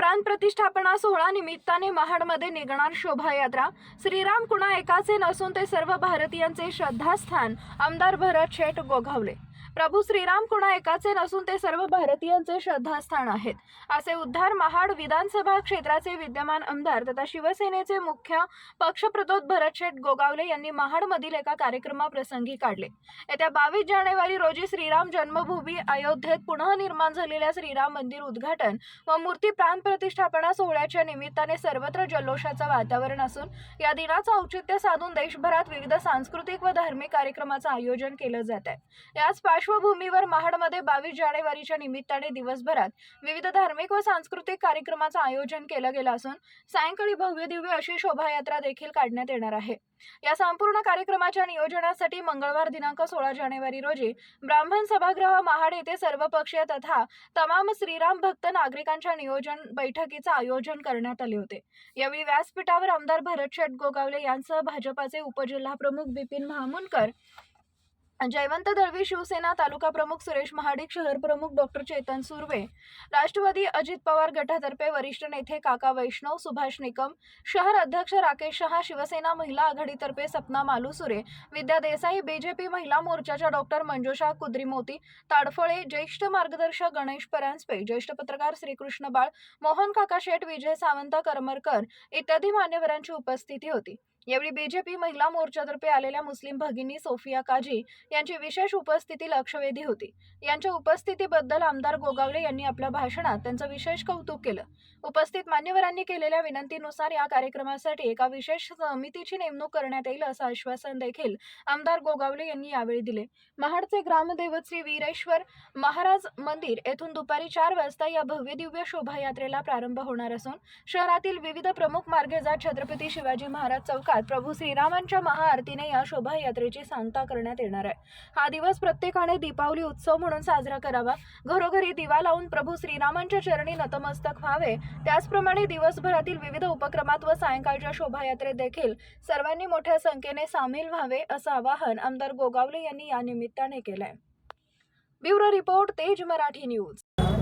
प्रतिष्ठापना सोहळा निमित्ताने महाडमध्ये निघणार शोभायात्रा. श्रीराम कुणा एकाचे नसून ते सर्व भारतीयांचे श्रद्धास्थान. आमदार भरत शेठ गोगावले. प्रभू श्रीराम कुणा एकाचे नसून ते सर्व भारतीयांचे श्रद्धास्थान आहेत. असे उद्धार महाड विधानसभा क्षेत्राचे विद्यमान आमदार तथा शिवसेनेचे मुख्य पक्षप्रतोद भरतशेठ गोगावले यांनी महाडमधील एका कार्यक्रमाप्रसंगी काढले. येत्या बावीस जानेवारी रोजी श्रीराम जन्मभूमी अयोध्येत पुनः निर्माण झालेल्या श्रीराम मंदिर उद्घाटन व मूर्ती प्राण प्रतिष्ठापना सोहळ्याच्या निमित्ताने सर्वत्र जल्लोषाचं वातावरण असून या दिनाचं औचित्य साधून देशभरात विविध सांस्कृतिक व धार्मिक कार्यक्रमाचं आयोजन केलं जात आहे. याच पार्श्वभूमीवर महाडमध्ये बावीस जानेवारीच्या निमित्ताने दिवसभरात विविध धार्मिक व सांस्कृतिक कार्यक्रमाचं आयोजन केलं गेलं असून सायंकाळी भव्य दिव्य अशी शोभायात्रा देखील काढण्यात येणार आहे. या संपूर्ण कार्यक्रमाच्या नियोजनासाठी मंगळवार दिनांक सोळा जानेवारी रोजी ब्राह्मण सभागृह महाड येथे सर्वपक्षीय तथा तमाम श्रीराम भक्त नागरिकांच्या नियोजन बैठकीचं आयोजन करण्यात आले होते. यावेळी व्यासपीठावर आमदार भरत शेठ गोगावले यांसह भाजपाचे उपजिल्हा प्रमुख बिपिन महामुनकर जयवंत दळवी शिवसेना तालुका प्रमुख सुरेश महाडिक शहर प्रमुख डॉक्टर चेतन सुर्वे राष्ट्रवादी अजित पवार गटातर्फे वरिष्ठ नेते काका वैष्णव सुभाष निकम शहर अध्यक्ष राकेश शहा शिवसेना महिला आघाडीतर्फे सपना मालुसुरे विद्या देसाई बीजेपी महिला मोर्चाच्या डॉक्टर मंजुषा कुद्रीमोती ताडफळे ज्येष्ठ मार्गदर्शक गणेश परांजपे ज्येष्ठ पत्रकार श्रीकृष्ण बाळ मोहन काका शेठ विजय सावंत करमरकर इत्यादी मान्यवरांची उपस्थिती होती. यावेळी बीजेपी महिला मोर्चातर्फे आलेल्या मुस्लिम भगिनी सोफिया काजी यांची विशेष उपस्थिती लक्षवेधी होती. यांच्या उपस्थितीबद्दल आमदार गोगावले यांनी आपल्या भाषणात त्यांचं विशेष कौतुक केलं. उपस्थित मान्यवरांनी केलेल्या विनंतीनुसार या कार्यक्रमासाठी एका विशेष समितीची नेमणूक करण्यात येईल असं आश्वासन देखील आमदार गोगावले यांनी यावेळी दिले. महाडचे ग्रामदैवत श्री वीरेश्वर महाराज मंदिर येथून दुपारी चार वाजता या भव्य दिव्य शोभायात्रेला प्रारंभ होणार असून शहरातील विविध प्रमुख मार्गे जात छत्रपती शिवाजी महाराज चौकात प्रभू श्रीरामांच्या महाआरतीने या शोभायात्रेची सांगता करण्यात येणार आहे. हा दिवस प्रत्येकाने दीपावली उत्सव म्हणून साजरा करावा. घरोघरी दिवा लावून प्रभू श्रीरामांच्या चरणी नतमस्तक व्हावे. त्याचप्रमाणे दिवसभरातील विविध उपक्रमात व सायंकाळच्या शोभायात्रेत देखील सर्वांनी मोठ्या संख्येने सामील व्हावे असं आवाहन आमदार गोगावले यांनी या निमित्ताने केलंय. Bureau report Tej Marathi news.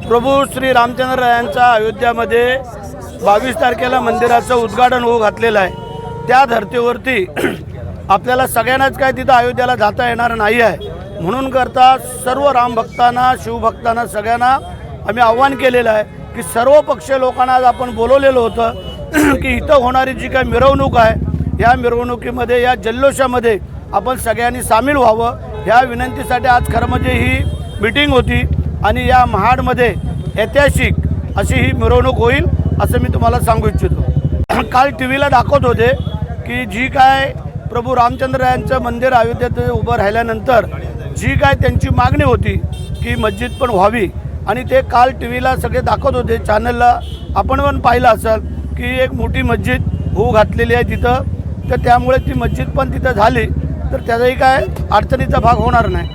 प्रभू श्री रामचंद्र रायांचा अयोध्यामध्ये बावीस तारखेला मंदिराचं उद्घाटन होऊ घातलेलं आहे. त्या धर्तीवरती आपल्याला सगळ्यांनाच काय तिथं अयोध्याला जाता येणार नाही आहे. म्हणून करता सर्व रामभक्तांना शिवभक्तांना सगळ्यांना आम्ही आव्हान केलेलं आहे की सर्व पक्षीय लोकांना आज आपण बोलवलेलं होतं की इथं होणारी जी काय मिरवणूक आहे या मिरवणुकीमध्ये या जल्लोषामध्ये आपण सगळ्यांनी सामील व्हावं. ह्या विनंतीसाठी आज खरं म्हणजे ही मिटिंग होती आणि या महाडमध्ये ऐतिहासिक अशी ही मिरवणूक होईल असं मी तुम्हाला सांगू इच्छितो. काल टी व्हीला दाखवत होते की जी काय प्रभू रामचंद्र यांचं मंदिर अयोध्येत उभं राहिल्यानंतर जी काय त्यांची मागणी होती की मस्जिद पण व्हावी. आणि ते काल टी व्हीला सगळे दाखवत होते चॅनलला. आपण पण पाहिलं असेल की एक मोठी मस्जिद होऊ घातलेली आहे तिथं. तर त्यामुळे ती मस्जिद पण तिथं झाली. तर त्याचाही काय अडचणीचा भाग होणार नाही.